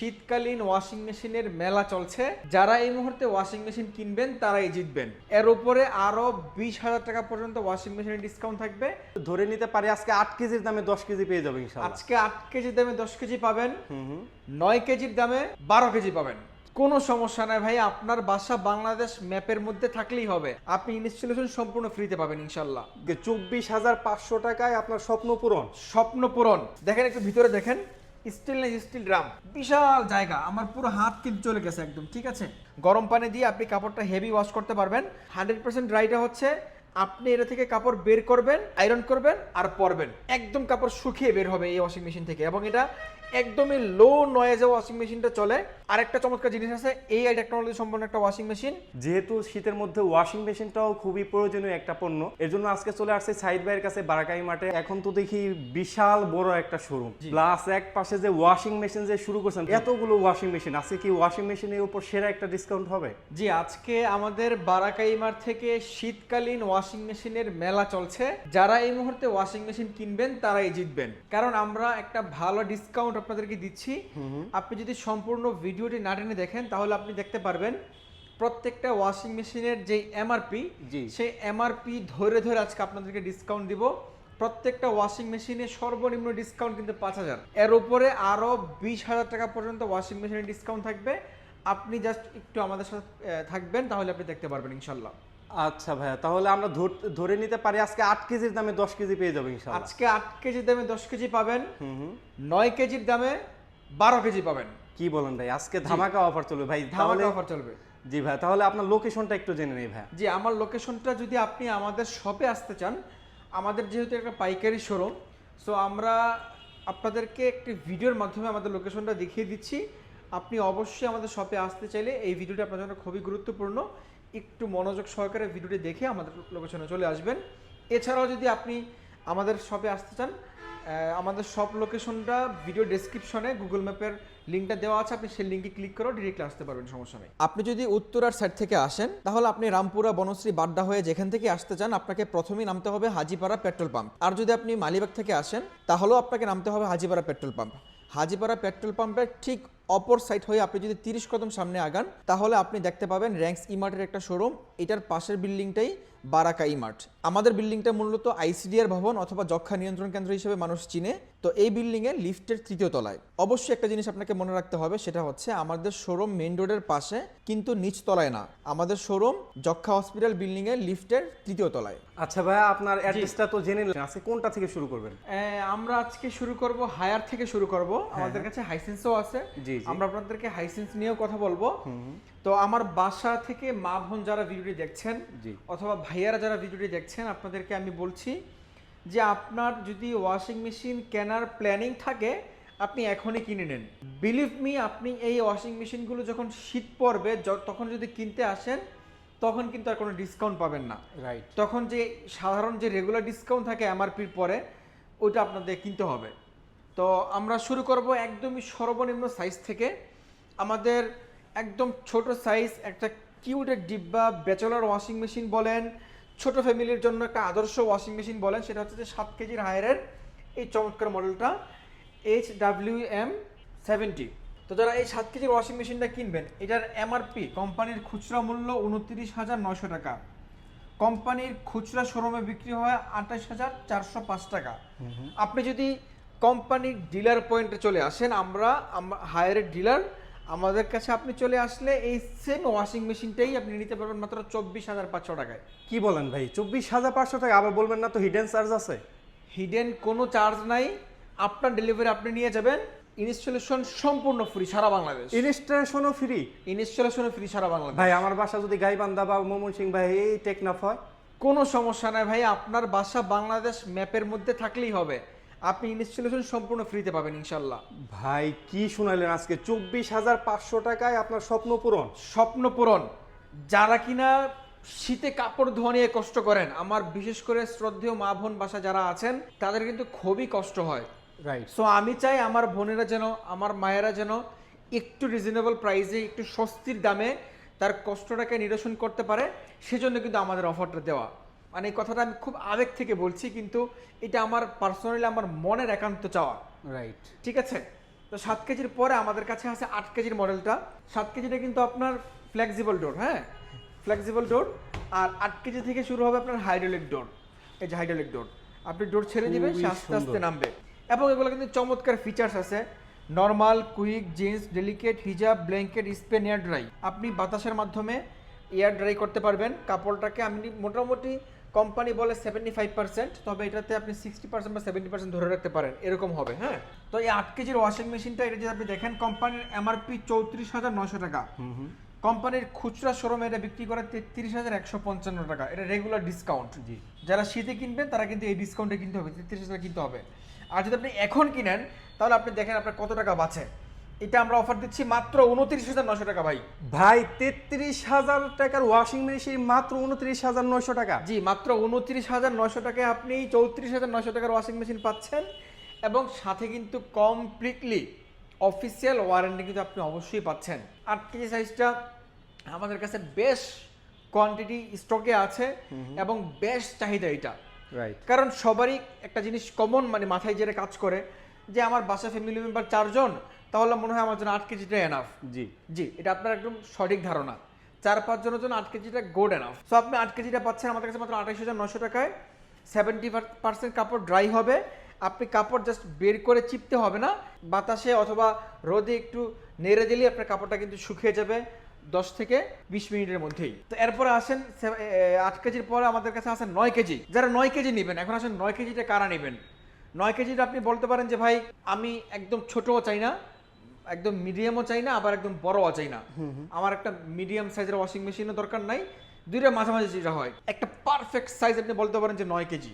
শীতকালীন ওয়াশিং মেশিনের মেলা চলছে। যারা এই মুহূর্তে ওয়াশিং মেশিন কিনবেন তারাই জিতবেন। এর উপরে আরও বিশ হাজার টাকা পর্যন্ত ওয়াশিং মেশিনের ডিসকাউন্ট থাকবে। ধরে নিতে পারি আজকে আট কেজির দামে দশ কেজি পেয়ে যাবেন আজকে আট কেজির দামে দশ কেজি পাবেন। নয় কেজির দামে বারো কেজি পাবেন। কোনো সমস্যা নাই ভাই আপনার বাসা বাংলাদেশ ম্যাপের মধ্যে থাকলেই হবে। আপনি ইনস্টলেশন সম্পূর্ণ ফ্রিতে পাবেন ইনশাল্লাহ চব্বিশ হাজার পাঁচশো টাকায় আপনার স্বপ্ন পূরণ। স্বপ্ন পূরণ। দেখেন একটু ভিতরে দেখেন। স্টিল না স্টিল ড্রাম? বিশাল জায়গা, আমার পুরো হাত কিন্তু চলে গেছে একদম, ঠিক আছে? গরম পানি দিয়ে আপনি কাপড়টা হেভি ওয়াশ করতে পারবেন। হান্ড্রেড পার্সেন্ট ড্রাইটা হচ্ছে আপনি এটা থেকে কাপড় বের করবেন আয়রন করবেন আর পরবেন। একদম কাপড় শুকিয়ে বের হবে এই ওয়াশিং মেশিন থেকে এবং এটা একদমই লো নয়েজে ওয়াশিং মেশিনটা চলে। আর একটা চমৎকার জিনিস আছে এই টেকনোলজি সম্পন্ন একটা ওয়াশিং মেশিন যেহেতু শীতের মধ্যে ওয়াশিং মেশিনটাও খুবই প্রয়োজনীয় একটা পণ্য এর জন্য আজকে চলে আসছে সাইড ভাইয়ের কাছে বারাকাই মাঠে। এখন তো দেখি বিশাল বড় একটা শোরুম প্লাস এক পাশে যে ওয়াশিং মেশিন যে শুরু করছেন এতগুলো ওয়াশিং মেশিন আজকে কি ওয়াশিং মেশিনের উপর সেরা একটা ডিসকাউন্ট হবে? জি আজকে আমাদের বারাকাইমার থেকে শীতকালীন ওয়াশিং মেশিনের মেলা চলছে। যারা এই মুহূর্তে ওয়াশিং মেশিন কিনবেন তারাই জিতবেন। কারণ আমরা একটা ভালো ডিসকাউন্ট আপনাদেরকে দিচ্ছি। আপনি যদি সম্পূর্ণ ভিডিওটি না টেনে দেখেন তাহলে আপনি দেখতে পারবেন প্রত্যেকটা ওয়াশিং মেশিনের যে এমআরপি সেই এমআরপি ধরে ধরে আজকে আপনাদেরকে ডিসকাউন্ট দিব। প্রত্যেকটা ওয়াশিং মেশিনে সর্বনিম্ন ডিসকাউন্ট কিন্তু পাঁচ হাজার। এর উপরে আরও বিশ হাজার টাকা পর্যন্ত ওয়াশিং মেশিনের ডিসকাউন্ট থাকবে। আপনি জাস্ট একটু আমাদের সাথে থাকবেন তাহলে আপনি দেখতে পারবেন ইনশাল্লাহ। আচ্ছা ভাইয়া তাহলে আমরা ধর- নিতে পারি আজকে আট কেজির দামে দশ কেজি পেয়ে যাবে ইনশাল্লাহ। আজকে আট কেজির দামে দশ কেজি পাবেন হুম হুম। নয় কেজির দামে বারো কেজি পাবেন। কি বলেন ভাই আজকে ধামাকা অফার চলবে ভাই ধামাকা অফার চলবে। জি ভাই তাহলে আপনার লোকেশনটা একটু জেনে নেই ভাই জি আমার লোকেশনটা যদি আপনি আমাদের শপে আসতে চান আমাদের যেহেতু একটা পাইকারি শোরুম সো আমরা আপনাদেরকে একটি ভিডিওর মাধ্যমে আমাদের লোকেশনটা দেখিয়ে দিচ্ছি। আপনি অবশ্যই আমাদের শপে আসতে চাইলে এই ভিডিওটি আপনার জন্য খুবই গুরুত্বপূর্ণ। একটু মনোযোগ সহকারে ভিডিওটি দেখে আমাদের লোকেশনে চলে আসবেন। এছাড়াও যদি আপনি আমাদের শপে আসতে চান আমাদের শপ লোকেশনটা ভিডিও ডেসক্রিপশনে গুগল ম্যাপের লিঙ্কটা দেওয়া আছে, আপনি সেই লিঙ্কে ক্লিক করেও ডিরেক্টলি আসতে পারবেন, সমস্যা নেই। আপনি যদি উত্তরার সাইড থেকে আসেন, তাহলে আপনি রামপুরা, বনশ্রী, বাড্ডা হয়ে যেখান থেকে আসতে চান, আপনাকে প্রথমেই নামতে হবে হাজিপাড়া পেট্রোল পাম্প আর যদি আপনি মালিবাগ থেকে আসেন, তাহলেও আপনাকে নামতে হবে Hajipara petrol pump Hajipara petrol পাম্পের ঠিক অপর সাইড হয়ে আপনি যদি তিরিশ কদম সামনে আগান, তাহলে আপনি দেখতে পাবেন র্যাঙ্কস ইমার্টের একটা শোরুম এটার পাশের বিল্ডিংটাই বারাকা ইমার্ট আমাদের বিল্ডিংটা মূলত আইসিডিআর ভবন অথবা যক্ষা নিয়ন্ত্রণ কেন্দ্র হিসেবে মানুষ চিনে। তো এই বিল্ডিং এ লিফটের তৃতীয় তলায়। অবশ্যই একটা জিনিস আপনাকে মনে রাখতে হবে সেটা হচ্ছে আমাদের শোরুম মেইন রোডের পাশে কিন্তু নিচ তলায় না। আমাদের শোরুম যক্ষা হসপিটাল বিল্ডিং এর লিফটের তৃতীয় তলায়। আচ্ছা ভাইয়া আপনার অ্যাড্রেসটা তো জেনে নিলেন। আজকে কোনটা থেকে শুরু করবেন? আমরা আজকে শুরু করব হায়ার থেকে শুরু করব। আমাদের কাছে হাইসেন্সও আছে। হ্যাঁ। আমরা আপনাদেরকে হাইসেন্স নিয়েও কথা বলব। তো আমার বাসা থেকে মা বোন যারা ভিডিওটি দেখছেন। অথবা ভাইয়ারা যারা ভিডিওটি দেখছেন আপনাদেরকে আমি বলছি যে আপনার যদি ওয়াশিং মেশিন কেনার প্ল্যানিং থাকে আপনি এখনই কিনে নেন। বিলিভ মি আপনি এই ওয়াশিং মেশিনগুলো যখন শীত পড়বে তখন যদি কিনতে আসেন তখন কিন্তু আর কোনো ডিসকাউন্ট পাবেন না। রাইট তখন যে সাধারণ যে রেগুলার ডিসকাউন্ট থাকে এমআরপির পরে ওইটা আপনাদের কিনতে হবে। তো আমরা শুরু করব একদমই সর্বনিম্ন সাইজ থেকে। আমাদের একদম ছোট সাইজ একটা কিউটের ডিব্বা ব্যাচেলার ওয়াশিং মেশিন বলেন ছোট ফ্যামিলির জন্য একটা আদর্শ ওয়াশিং মেশিন বলেন সেটা হচ্ছে যে সাত কেজির হায়ারের এই চমৎকার মডেলটা এইচ ডাব্লিউ এম সেভেন্টি তো যারা এই সাত কেজির ওয়াশিং মেশিনটা কিনবেন এটার এমআরপি কোম্পানির খুচরা মূল্য উনত্রিশ হাজার নয়শো টাকা। কোম্পানির খুচরা শোরুমে বিক্রি হয় আঠাশ হাজার চারশো পাঁচ টাকা। আপনি যদি কোম্পানির ডিলার পয়েন্টে চলে আসেন আমরা হায়ারের ডিলার আমাদের কাছে আপনি চলে আসলে এই সেম ওয়াশিং মেশিনটাই আপনি নিতে পারবেন মাত্র চব্বিশ হাজার পাঁচশো টাকায়। কি বলেন ভাই? চব্বিশ হাজার পাঁচশো টাকা আবার বলবেন না তো হিডেন চার্জ আছে? হিডেন কোনো চার্জ নাই। আপনার ডেলিভারি আপনি নিয়ে যাবেন। ইনস্টলেশন সম্পূর্ণ ফ্রি সারা বাংলাদেশ। ইনস্টলেশনও ফ্রি ইনস্টলেশনও ফ্রি সারা বাংলাদেশ। ভাই আমার বাসা যদি গাইবান্ধা বা মোমন সিং ভাই এই টেকনাফ হয়? কোনো সমস্যা নাই ভাই আপনার বাসা বাংলাদেশ ম্যাপের মধ্যে থাকলেই হবে। আপনি ইনস্টলেশন সম্পূর্ণ ফ্রিতে পাবেন ইনশাল্লাহ ভাই কি শুনাইলেন আজকে? চব্বিশ হাজার পাঁচশো টাকায় আপনার স্বপ্ন পূরণ? স্বপ্ন পূরণ। যারা কিনা শীতে কাপড় ধোয়া নিয়ে কষ্ট করেন আমার বিশেষ করে শ্রদ্ধেয় মা বোন বাসা যারা আছেন তাদের কিন্তু খুবই কষ্ট হয়। রাইট সো আমি চাই আমার বোনেরা যেন আমার মায়েরা যেন একটু রিজনেবল প্রাইসে একটু স্বস্তির দামে তার কষ্টটাকে নিরসন করতে পারে সেজন্য কিন্তু আমাদের অফারটা দেওয়া। মানে এই কথাটা আমি খুব আবেগ থেকে বলছি কিন্তু এটা আমার পার্সোনালি আমার মনের একান্ত চাওয়া। রাইট ঠিক আছে? তো সাত কেজির পরে আমাদের কাছে আছে আট কেজির মডেলটা। সাত কেজিটা কিন্তু আপনার ফ্লেক্সিবল ডোর হ্যাঁ? ফ্লেক্সিবল ডোর আর আট কেজি থেকে শুরু হবে আপনার হাইড্রোলিক ডোর এই যে হাইড্রোলিক ডোর আপনি ডোর ছেড়ে দিবেন সে আস্তে আস্তে নামবে। এবং এগুলো কিন্তু চমৎকার ফিচার্স আছে। নর্মাল কুইক জিন্স ডেলিকেট হিজাব ব্ল্যাঙ্কেট স্পেন এয়ার ড্রাই আপনি বাতাসের মাধ্যমে এয়ার ড্রাই করতে পারবেন। কাপড়টাকে আপনি মোটামুটি কোম্পানি বলে সেভেন্টি ফাইভ পার্সেন্ট তবে এটাতে আপনি সিক্সটি পার্সেন্ট বা সেভেন্টি পার্সেন্ট ধরে রাখতে পারেন এরকম হবে হ্যাঁ? তো এই আট কেজির ওয়াশিং মেশিনটা এটা যদি আপনি দেখেন কোম্পানির এমআরপি চৌত্রিশ হাজার নশো টাকা। কোম্পানির খুচরা শোরুমে এটা বিক্রি করে তেত্রিশ হাজার একশো পঞ্চান্ন টাকা। এটা রেগুলার ডিসকাউন্ট জি। যারা শীতে কিনবেন তারা কিন্তু এই ডিসকাউন্টে কিনতে হবে তেত্রিশ হাজার কিনতে হবে। আর যদি আপনি এখন কিনেন তাহলে আপনি দেখেন আপনার কত টাকা বাঁচে। এটা আমরা অফার দিচ্ছি মাত্র উনত্রিশ হাজার নশো টাকা ভাই। ভাই তেত্রিশ হাজার টাকার ওয়াশিং মেশিন মাত্র উনত্রিশ হাজার নয়শো টাকা। জি মাত্র উনত্রিশ হাজার নশো টাকায় আপনি চৌত্রিশ হাজার নশো টাকার ওয়াশিং মেশিন পাচ্ছেন এবং সাথে কিন্তু কমপ্লিটলি অফিসিয়াল ওয়ারেন্টি কিন্তু আপনি অবশ্যই পাচ্ছেন। আট কেজি সাইজটা আমাদের কাছে বেশ কোয়ান্টিটি স্টকে আছে এবং বেশ চাহিদা এটা। রাইট কারণ সবারই একটা জিনিস কমন মানে মাথায় জেরে কাজ করে যে আমার বাসা ফ্যামিলি মেম্বার চারজন তাহলে মনে হয় আমার জন্য আট কেজিটা এনাফ জি। জি এটা আপনার একদম সঠিক ধারণা। চার পাঁচ জনের জন্য আট কেজিটা গোড এনাফ সো আপনি আট কেজিটা পাচ্ছেন আমাদের কাছে মাত্র আঠাশ হাজার নশো টাকায়। সেভেন্টি পার্সেন্ট কাপড় ড্রাই হবে। আপনি কাপড় জাস্ট বের করে চিপতে হবে না। বাতাসে অথবা রোদে একটু নেড়ে দিলেই আপনার কাপড়টা কিন্তু শুকিয়ে যাবে দশ থেকে বিশ মিনিটের মধ্যেই। তো এরপরে আসেন আট কেজির পরে আমাদের কাছে আসেন নয় কেজি। যারা নয় কেজি নেবেন এখন আসেন নয় কেজিটা কারা নেবেন? নয় কেজিটা আপনি বলতে পারেন যে ভাই আমি একদম ছোটও চাই না। একদম মিডিয়ামও চাই না আবার একদম বড়ও চাই না। আমার একটা মিডিয়াম সাইজের ওয়াশিং মেশিনও দরকার নাই দুইটা মাঝামাঝি যেটা হয় একটা পারফেক্ট সাইজ আপনি বলতে পারেন যে নয় কেজি।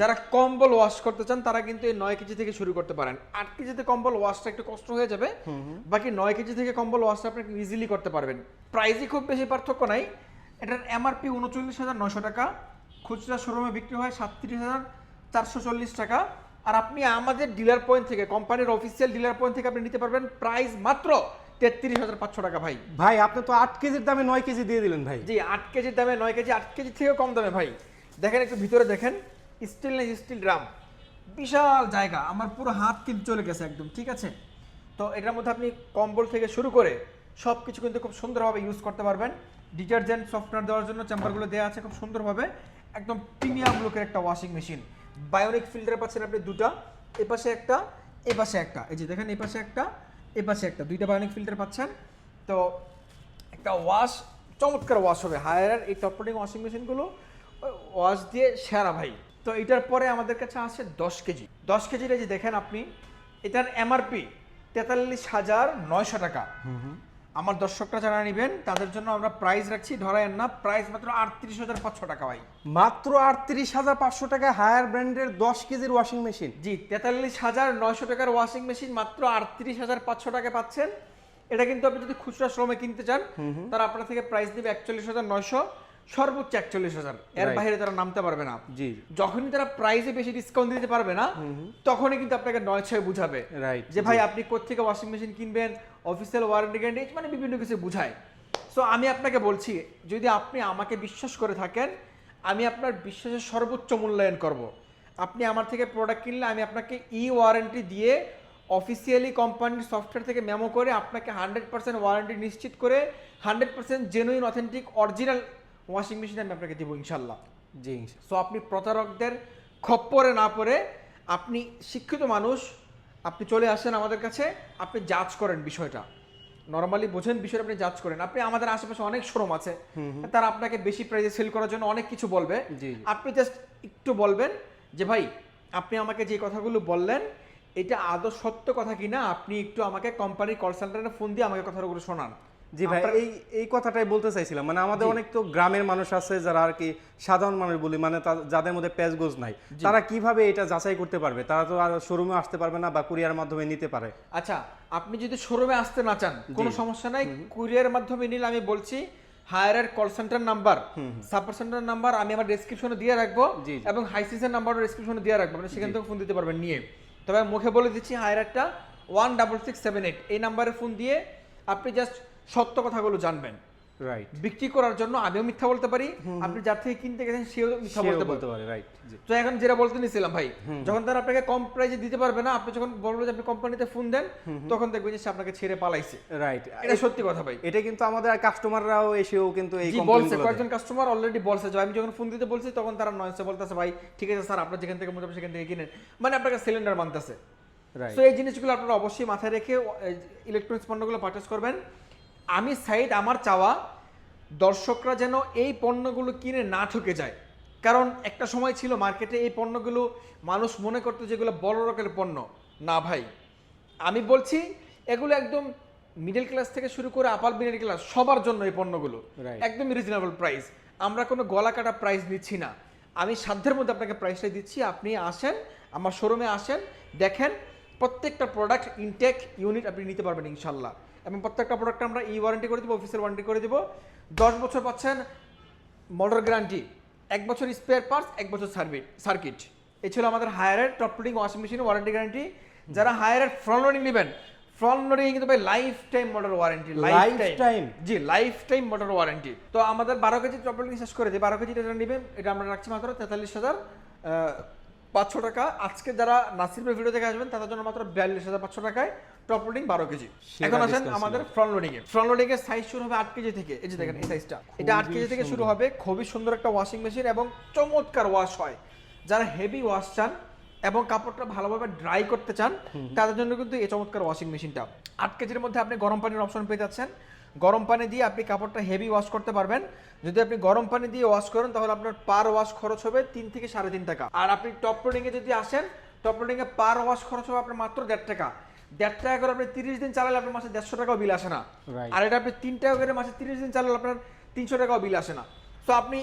যারা কম্বল ওয়াশ করতে চান তারা কিন্তু এই নয় কেজি থেকে শুরু করতে পারেন। আট কেজিতে কম্বল ওয়াশটা একটু কষ্ট হয়ে যাবে বাকি নয় কেজি থেকে কম্বল ওয়াশটা আপনি ইজিলি করতে পারবেন। প্রাইসই খুব বেশি পার্থক্য নাই। এটার এমআরপি উনচল্লিশ হাজার নশো টাকা খুচরা শোরুমে বিক্রি হয় সাতত্রিশ হাজার চারশো চল্লিশ টাকা। আর আপনি আমাদের ডিলার পয়েন্ট থেকে কোম্পানির অফিসিয়াল ডিলার পয়েন্ট থেকে আপনি নিতে পারবেন প্রাইস মাত্র তেত্রিশ হাজার পাঁচশো টাকা ভাই। ভাই আপনি তো আট কেজির দামে নয় কেজি দিয়ে দিলেন ভাই। জি আট কেজির দামে নয় কেজি আট কেজি থেকেও কম দামে ভাই। দেখেন একটু ভিতরে দেখেন স্টিল না স্টিল ড্রাম বিশাল জায়গা আমার পুরো হাত কিন্তু চলে গেছে একদম ঠিক আছে? তো এটার মধ্যে আপনি কম্বল থেকে শুরু করে সব কিছু কিন্তু খুব সুন্দরভাবে ইউজ করতে পারবেন। ডিটারজেন্ট সফটওয়্যার দেওয়ার জন্য চেম্বারগুলো দেওয়া আছে খুব সুন্দরভাবে। একদম প্রিমিয়াম লুকের একটা ওয়াশিং মেশিন বায়োনিক ফিল্টার পাচ্ছেন আপনি দুটা, এ পাশে একটা, এ পাশে একটা। এই যে দেখেন, এ পাশে একটা, এ পাশে একটা। দুইটা বায়োনিক ফিল্টার পাচ্ছেন। তো একটা ওয়াশ চমৎকার ওয়াশ হবে। হায়ার এই টপ ওয়াশিং মেশিনগুলো ওয়াশ দিয়ে সেরা ভাই। তো এটার পরে আমাদের কাছে আসে দশ কেজি। দশ কেজির এই যে দেখেন আপনি, এটার এমআরপি তেতাল্লিশ হাজার নয়শো টাকা। আমার দর্শকরা যারা নেবেন তাদের জন্য আমরা প্রাইস রাখছি। ধরায়েন না প্রাইস মাত্র আটত্রিশ হাজার পাঁচশো টাকা ভাই। মাত্র আটত্রিশ হাজার পাঁচশো টাকা হায়ার ব্র্যান্ডের দশ কেজির ওয়াশিং মেশিন জি তেতাল্লিশ হাজার নয়শো টাকার ওয়াশিং মেশিন মাত্র আটত্রিশ হাজার পাঁচশো টাকা পাচ্ছেন। এটা কিন্তু আপনি যদি খুচরা শ্রমে কিনতে চান তারা আপনার থেকে প্রাইস দিবে একচল্লিশ হাজার নয়শো। সর্বোচ্চ একচল্লিশ হাজার। এর বাইরে তারা নামতে পারবে না। জি যখনই তারা প্রাইসে বেশি ডিসকাউন্ট দিতে পারবে না তখনই কিন্তু আপনাকে নয় ছয় বুঝাবে। রাইট যে ভাই আপনি কোথেকে ওয়াশিং মেশিন কিনবেন অফিসিয়াল ওয়ারেন্টি গ্যারান্টি মানে বিভিন্ন কিছু বুঝায়। সো আমি আপনাকে বলছি যদি আপনি আমাকে বিশ্বাস করে থাকেন আমি আপনার বিশ্বাসের সর্বোচ্চ মূল্যায়ন করব। আপনি আমার থেকে প্রোডাক্ট কিনলে আমি আপনাকে ই ওয়ারেন্টি দিয়ে অফিসিয়ালি কোম্পানির সফটওয়্যার থেকে মেমো করে আপনাকে হান্ড্রেড পার্সেন্ট ওয়ারেন্টি নিশ্চিত করে hundred percent genuine authentic original washing machine আমি আপনাকে দেবো ইনশাল্লাহ জি সো আপনি প্রতারকদের খপ্পরে না পড়ে আপনি শিক্ষিত মানুষ আপনি চলে আসেন আমাদের কাছে আপনি জাজ করেন বিষয়টা। নর্মালি বোঝেন বিষয়টা আপনি জাজ করেন। আপনি আমাদের আশেপাশে অনেক শোরুম আছে তারা আপনাকে বেশি প্রাইসে সেল করার জন্য অনেক কিছু বলবে। আপনি জাস্ট একটু বলবেন যে ভাই আপনি আমাকে যে কথাগুলো বললেন এটা আদৌ সত্য কথা কিনা? আপনি একটু আমাকে কোম্পানির কল সেন্টারে ফোন দিয়ে আমাকে কথাগুলো শোনান। জি ভাই এই এই কথাটাই বলতে চাইছিলাম। মানে আমাদের অনেক তো গ্রামের মানুষ আছে যারা আর কি সাধারণ মানুষ বলি মানে যাদের মধ্যে প্যাচ গোজ নাই। তারা কীভাবে এটা যাচাই করতে পারবে? তারা তো আর শোরুমে আসতে পারবে না বা কুরিয়ার মাধ্যমে নিতে পারে। আচ্ছা আপনি যদি শোরুমে আসতে না চান কোনো সমস্যা নাই। কুরিয়ার মাধ্যমে নিলে আমি বলছি হায়ারের call centre number support centre number আমি আমার ডেসক্রিপশনে দিয়ে রাখব। এবং হাই সিজন নাম্বারও ডেসক্রিপশনে দিয়ে রাখব। আপনি সেখান থেকে ফোন দিতে পারবেন নিয়ে। তবে মুখে বলে দিচ্ছি হায়ারটা one double six seven eight এই নাম্বারে ফোন দিয়ে আপনি জাস্ট সত্য কথাগুলো জানবেন। রাইট বিক্রি করার জন্য আমিও মিথ্যা বলতে পারি আপনি যার থেকে কিনতে গেছেন সেও মিথ্যা বলতে পারে বলতে পারে রাইট তো এখন যেটা বলতে নিছিলাম ভাই যখন তারা আপনাকে কম প্রাইসে দিতে পারবে না আপনি যখন বলব যে আপনি কোম্পানিতে ফোন দেন তখন দেখবেন যে সে আপনাকে ছেড়ে পালাইছে। রাইট এটা সত্যি কথা ভাই। এটা কিন্তু আমাদের কাস্টমাররাও এসেও কিন্তু এই বলছে কয়েকজন কাস্টমার অলরেডি বলছে যে আমি যখন ফোন দিতে বলছি তখন তারা নয়সে বলতেছে ভাই ঠিক আছে স্যার আপনার যেখান থেকে মনে হবে সেখান থেকে কিনেন। মানে আপনাকে সিলিন্ডার মানতেছে। রাইট সো এই জিনিসগুলো আপনারা অবশ্যই মাথায় রেখে ইলেকট্রনিক্স পণ্যগুলো পারচেস করবেন। আমি সাইড আমার চাওয়া দর্শকরা যেন এই পণ্যগুলো কিনে না ঠকে যায়। কারণ একটা সময় ছিল মার্কেটে এই পণ্যগুলো মানুষ মনে করতো যেগুলো বড় রকমের পণ্য। না ভাই আমি বলছি এগুলো একদম মিডল ক্লাস থেকে শুরু করে আপার মিডল ক্লাস সবার জন্য এই পণ্যগুলো। একদম রিজনেবল প্রাইস আমরা কোনো গলা কাটা প্রাইস নিচ্ছি না। আমি সাধ্যের মধ্যে আপনাকে প্রাইসটা দিচ্ছি। আপনি আসেন আমার শোরুমে আসেন দেখেন প্রত্যেকটা প্রোডাক্ট ইনটেক ইউনিট আপনি নিতে পারবেন ইনশাল্লাহ। এবং প্রত্যেকটা প্রোডাক্ট আমরা ই ওয়ারেন্টি করে দেবো অফিসের ওয়ারেন্টি করে দেবো। দশ বছর পাচ্ছেন মোটর গ্যারান্টি এক বছর স্পেয়ার পার্টস এক বছর সার্ভিট সার্কিট এই ছিল আমাদের হায়ারের top loading washing machine warranty guarantee যারা হায়ারের ফ্রন্ট লোডিং নেবেন ফ্রন্ট লোডিং কিন্তু ভাই lifetime motor warranty lifetime জি লাইফ টাইম মোটর ওয়ারেন্টি তো আমাদের বারো কেজি টপ লোডিং শেষ করে দিই বারো কেজি যেটা নেবেন এটা আমরা রাখছি মাত্র তেতাল্লিশ হাজার পাঁচশো টাকা। আজকে যারা নাসিরের ভিডিও দেখে আসবেন তাদের জন্য মাত্র বিয়াল্লিশ হাজার পাঁচশো টাকায় টপ লোডিং বারো কেজি। এখন আসেন আমাদের ফ্রন্ট লোডিং এ। ফ্রন্ট লোডিং এর সাইজ শুরু হবে আট কেজি থেকে। এই যে দেখেন এই সাইজটা এটা আট কেজি থেকে শুরু হবে। খুবই সুন্দর একটা ওয়াশিং মেশিন এবং চমৎকার ওয়াশ হয়। যারা হেভি ওয়াশ চান এবং কাপড়টা ভালোভাবে ড্রাই করতে চান তাদের জন্য কিন্তু এই চমৎকার ওয়াশিং মেশিনটা আট কেজির মধ্যে আপনি গরম পানির অপশন পেয়ে যাচ্ছেন। গরম পানি দিয়ে আপনি কাপড়টা হেভি ওয়াশ করতে পারবেন। যদি আপনি গরম পানি দিয়ে ওয়াশ করেন তাহলে আপনার পার ওয়াশ খরচ হবে তিন থেকে সাড়ে তিন টাকা। আর আপনি টপ লোডিং এ যদি আসেন টপ লোডিং এ পার ওয়াশ খরচ হবে আপনার মাত্র দেড় টাকা। দেড় টাকা করে আপনি তিরিশ দিন চালালে আপনার মাসে দেড়শো টাকাও বিল আসে না। আর এটা আপনি তিন টাকা করে মাসে তিরিশ দিন চালালে আপনার তিনশো টাকাও বিল আসে না। তো আপনি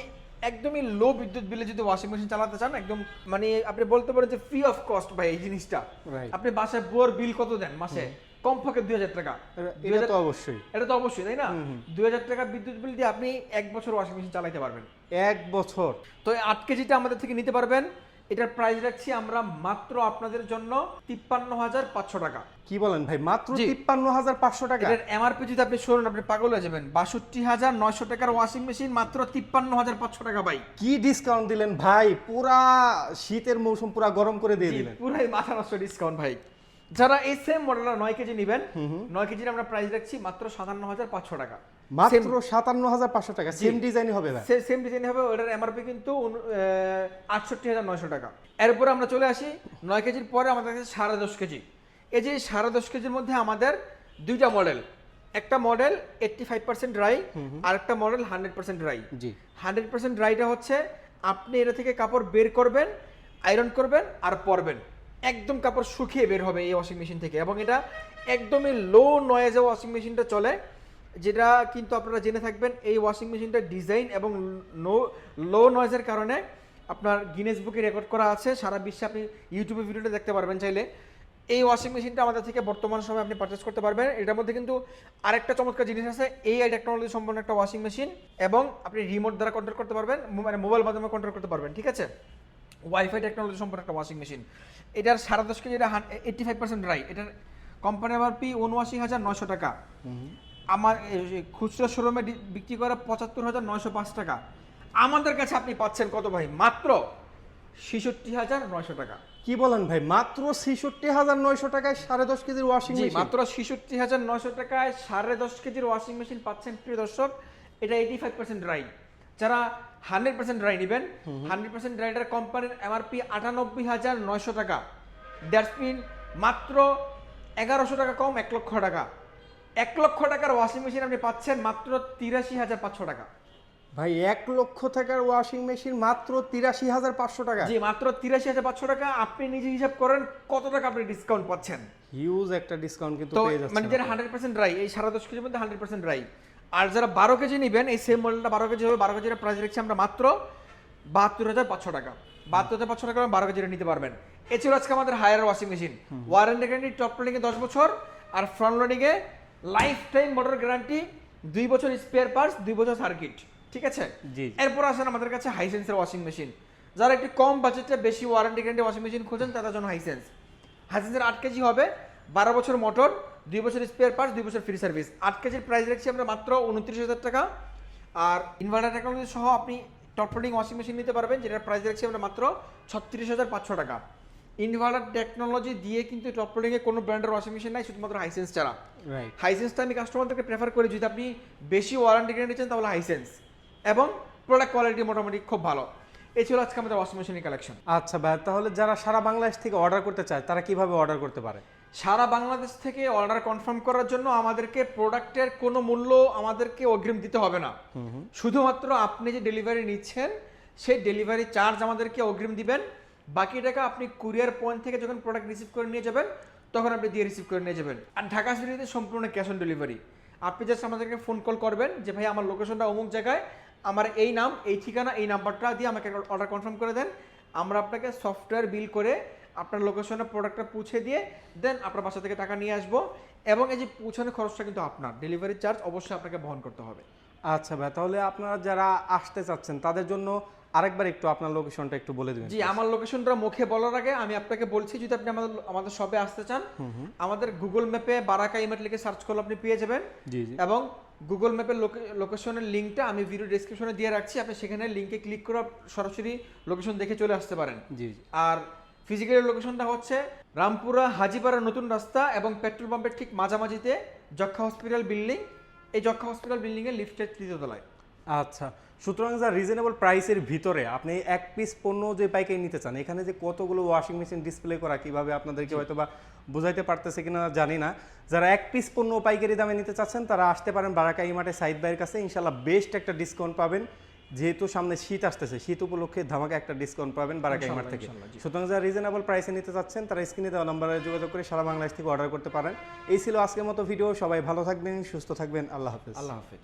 একদমই লো বিদ্যুৎ বিলে যদি ওয়াশিং মেশিন চালাতে চান একদম মানে আপনি বলতে পারেন যে ফ্রি অফ কস্ট ভাই এই জিনিসটা। আপনি বাসায় বোর বিল কত দেন মাসে? কমপক্ষে দুই হাজার টাকা। এটা তো অবশ্যই। এটা তো অবশ্যই তাই না? দুই হাজার টাকা বিদ্যুৎ বিল দিয়ে আপনি এক বছর ওয়াশিং মেশিন চালাইতে পারবেন। এক বছর। তো আট কেজিটা আমাদের থেকে নিতে পারবেন। এটার প্রাইস রাখছি আমরা মাত্র আপনাদের জন্য তিপ্পান্ন হাজার পাঁচশো টাকা। কি বলেন ভাই? মাত্র। তিপ্পান্ন হাজার পাঁচশো টাকা? এটার এমআরপি যদি আপনি শুনুন আপনি পাগল হয়ে যাবেন। বাষট্টি হাজার নয়শো টাকার ওয়াশিং মেশিন মাত্র তিপ্পান্ন হাজার পাঁচশো টাকা ভাই। কি ডিসকাউন্ট দিলেন ভাই? পুরা শীতের মৌসুম পুরা গরম করে দিয়ে দিলেন। পুরাই মাথা নষ্ট ডিসকাউন্ট ভাই। যারা এই সেম মডেলটা নয় কেজি নেবেন নয় কেজির আমরা প্রাইস রাখছি মাত্র সাতান্ন হাজার পাঁচশো টাকা। মাত্র সাতান্ন হাজার পাঁচশো টাকা সেম ডিজাইনই হবে সেম ডিজাইন হবে ওটার এমআরপি কিন্তু আটষট্টি হাজার নয়শো টাকা। এরপরে আমরা চলে আসি নয় কেজির পরে আমাদের কাছে সাড়ে দশ কেজি। এই যে সাড়ে দশ কেজির মধ্যে আমাদের দুইটা মডেল একটা model eighty five percent dry আর একটা মডেল হান্ড্রেড পার্সেন্ট ড্রাই জি। হান্ড্রেড পার্সেন্ট ড্রাইটা হচ্ছে আপনি এটা থেকে কাপড় বের করবেন আয়রন করবেন আর পরবেন। একদম কাপড় শুকিয়ে বের হবে এই ওয়াশিং মেশিন থেকে এবং এটা একদমই লো নয়েজে ওয়াশিং মেশিনটা চলে, যেটা কিন্তু আপনারা জেনে থাকবেন এই ওয়াশিং মেশিনটার ডিজাইন এবং লো নয়েজের কারণে আপনার গিনেস বুকে রেকর্ড করা আছে, সারা বিশ্বে আপনি ইউটিউবে ভিডিওটা দেখতে পারবেন চাইলে। এই ওয়াশিং মেশিনটা আমাদের থেকে বর্তমান সময়ে আপনি পারচেস করতে পারবেন। এটার মধ্যে কিন্তু আরেকটা চমৎকার জিনিস আছে এআই টেকনোলজি সম্পন্ন একটা ওয়াশিং মেশিন এবং আপনি রিমোট দ্বারা কন্ট্রোল করতে পারবেন মানে মোবাইল মাধ্যমে কন্ট্রোল করতে পারবেন, ঠিক আছে? ওয়াইফাই টেকনোলজি সম্পন্ন একটা ওয়াশিং মেশিন এটার সাড়ে দশ কেজি এটা এইট্টি ফাইভ পার্সেন্ট ড্রাই এটার কোম্পানি এমআরপি উনআশি হাজার নয়শো টাকা। আমার খুচরো শোরুমে বিক্রি করা পঁচাত্তর হাজার নয়শো পাঁচ টাকা। আমাদের কাছে আপনি পাচ্ছেন কত ভাই? মাত্র ছেষট্টি হাজার নয়শো টাকা। কি বলেন ভাই? মাত্র ছেষট্টি হাজার নয়শো টাকায় সাড়ে দশ কেজির ওয়াশিং মেশিন মাত্র ছেষট্টি হাজার নয়শো টাকায় সাড়ে দশ কেজির ওয়াশিং মেশিন পাচ্ছেন প্রিয় দর্শক। এটা এইটি ফাইভ পার্সেন্ট ড্রাই যারা হান্ড্রেড পার্সেন্ট ড্রাই নেবেন হান্ড্রেড পার্সেন্ট ড্রাইটার কোম্পানির এমআরপি আটানব্বই হাজার নয়শো টাকা। দ্যাটস মিন মাত্র এগারোশো টাকা কম এক লক্ষ টাকা। এক লক্ষ টাকার ওয়াশিং মেশিন আপনি পাচ্ছেন মাত্র তিরাশি হাজার পাঁচশো টাকা। ভাই এক লক্ষ টাকার ওয়াশিং মেশিন মাত্র তিরাশি হাজার পাঁচশো টাকা। জি মাত্র তিরাশি হাজার পাঁচশো টাকা। আপনি নিজে হিসাব করেন কত টাকা আপনি ডিসকাউন্ট পাচ্ছেন। হিউজ একটা ডিসকাউন্ট কিন্তু মানে যারা হান্ড্রেড পার্সেন্ট ড্রাই এই সাড়ে দশ কেজির মধ্যে হান্ড্রেড পার্সেন্ট ড্রাই আর যারা বারো কেজি নেবেন এই সেম মডেলটা বারো কেজি হবে বারো কেজির প্রাইস রেখেছি আমরা মাত্র বাহাত্তর হাজার পাঁচশো টাকা। বাহাত্তর হাজার পাঁচশো টাকা বারো কেজিটা নিতে পারবেন। এছাড়া আজকে আমাদের Haier washing machine warranty guarantee top লোডিংয়ে দশ বছর আর ফ্রন্ট লোডিংয়ে লাইফ টাইম মোটর গ্যারান্টি দুই বছর স্পেয়ার পার্টস দুই বছর সার্কিট ঠিক আছে। এরপর আসেন আমাদের কাছে হাইসেন্সের ওয়াশিং মেশিন যারা একটু কম বাজেটে বেশি ওয়ারেন্টি গ্যারান্টি ওয়াশিং মেশিন খোঁজেন তাদের জন্য হাইসেন্স হাইসেন্সের আট কেজি হবে বারো বছর মোটর দুই বছর স্পেয়ার পার্টস দুই বছর ফ্রি সার্ভিস আট কেজির প্রাইস রাখছি আমরা মাত্র উনত্রিশ হাজার টাকা। আর ইনভার্টার টেকনোলজি সহ আপনি টপ লোডিং ওয়াশিং মেশিন নিতে পারবেন যেটার প্রাইস রাখছি আমরা মাত্র ছত্রিশ হাজার পাঁচশো টাকা। ইনভার্টার টেকনোলজি দিয়ে কিন্তু টপ লোডিংয়ে কোনো ব্র্যান্ডের ওয়াশিং মেশিন নাই শুধুমাত্র হাইসেন্স ছাড়া। হাইসেন্সটা আমি কাস্টমারদেরকে প্রেফার করি যদি আপনি বেশি ওয়ারেন্টি গ্যারান্টি চান তাহলে হাইসেন্স এবং প্রোডাক্ট কোয়ালিটি মোটামুটি খুব ভালো। এই ছিল আজকে আমাদের ওয়াশিং মেশিনের কালেকশন আচ্ছা ভাই তাহলে যারা সারা বাংলাদেশ থেকে অর্ডার করতে চায় তারা কীভাবে অর্ডার করতে পারে? সারা বাংলাদেশ থেকে অর্ডার কনফার্ম করার জন্য আমাদেরকে প্রোডাক্টের কোনো মূল্য আমাদেরকে অগ্রিম দিতে হবে না। শুধুমাত্র আপনি যে ডেলিভারি নিচ্ছেন সেই ডেলিভারি চার্জ আমাদেরকে অগ্রিম দিবেন। বাকি টাকা আপনি কুরিয়ার পয়েন্ট থেকে যখন প্রোডাক্ট রিসিভ করে নিয়ে যাবেন তখন আপনি দিয়ে রিসিভ করে নিয়ে যাবেন। আর ঢাকা সিটিতে সম্পূর্ণ ক্যাশ অন ডেলিভারি আপনি জাস্ট আমাদেরকে ফোন কল করবেন যে ভাই আমার লোকেশনটা অমুক জায়গায়। আমার এই নাম এই ঠিকানা এই নাম্বারটা দিয়ে আমাকে অর্ডার কনফার্ম করে দেন। আমরা আপনাকে সফটওয়্যার বিল করে আপনার লোকেশনে প্রোডাক্টটা পৌঁছে দিয়ে দেন আপনার বাসা থেকে টাকা নিয়ে আসব। এবং এই যে পৌঁছানোর খরচটা কিন্তু আপনার। ডেলিভারি চার্জ অবশ্যই আপনাকে বহন করতে হবে। আচ্ছা ভাই তাহলে আপনারা যারা আসতে চাচ্ছেন তাদের জন্য আরেকবার একটু আপনার লোকেশনটা একটু বলে দিবেন জি আমার লোকেশনটা মুখে বলার আগে আমি আপনাকে বলছি যদি আপনি আমাদের আমাদের শপে আসতে চান আমাদের গুগল ম্যাপে বারাকা ইমেট লিখে সার্চ করলে আপনি পেয়ে যাবেন। জি জি। এবং গুগল ম্যাপের লোকেশনের লিঙ্কটা আমি ভিডিও ডেসক্রিপশনে দিয়ে রাখছি আপনি সেখানে লিঙ্কে ক্লিক করে সরাসরি লোকেশন দেখে চলে আসতে পারেন। জি জি। আর ফিজিক্যাল লোকেশনটা হচ্ছে রামপুরা হাজিপাড়া নতুন রাস্তা এবং পেট্রোল পাম্পের ঠিক মাঝামাঝিতে যক্ষা হসপিটাল বিল্ডিং এই যক্ষা হসপিটাল বিল্ডিং এর লিফটের তৃতীয় তলায়। আচ্ছা সুতরাং যা রিজনেবল প্রাইসের ভিতরে আপনি এক পিস পণ্য যে পাইকারি নিতে চান এখানে যে কতগুলো ওয়াশিং মেশিন ডিসপ্লে করা কীভাবে আপনাদেরকে হয়তো বা বোঝাইতে পারতেছে কিনা জানি না। যারা এক পিস পণ্য পাইকারি দামে নিতে চাচ্ছেন তারা আসতে পারেন বারাকাই মাঠে সাইদ ভাইয়ের কাছে। ইনশাল্লাহ বেস্ট একটা ডিসকাউন্ট পাবেন। যেহেতু সামনে শীত আসতেছে শীত উপলক্ষে ধামাকে একটা ডিসকাউন্ট পাবেন বারাক ইনশাল্লাহ, থেকে। সুতরাং যারা রিজনেবল প্রাইসে নিতে চাচ্ছেন তারা স্ক্রিনে দেওয়া নম্বরে যোগাযোগ করে সারা বাংলাদেশ থেকে অর্ডার করতে পারেন। এই ছিল আজকের মতো ভিডিও সবাই ভালো থাকবেন সুস্থ থাকবেন। আল্লাহ হাফেজ। আল্লাহ হাফেজ।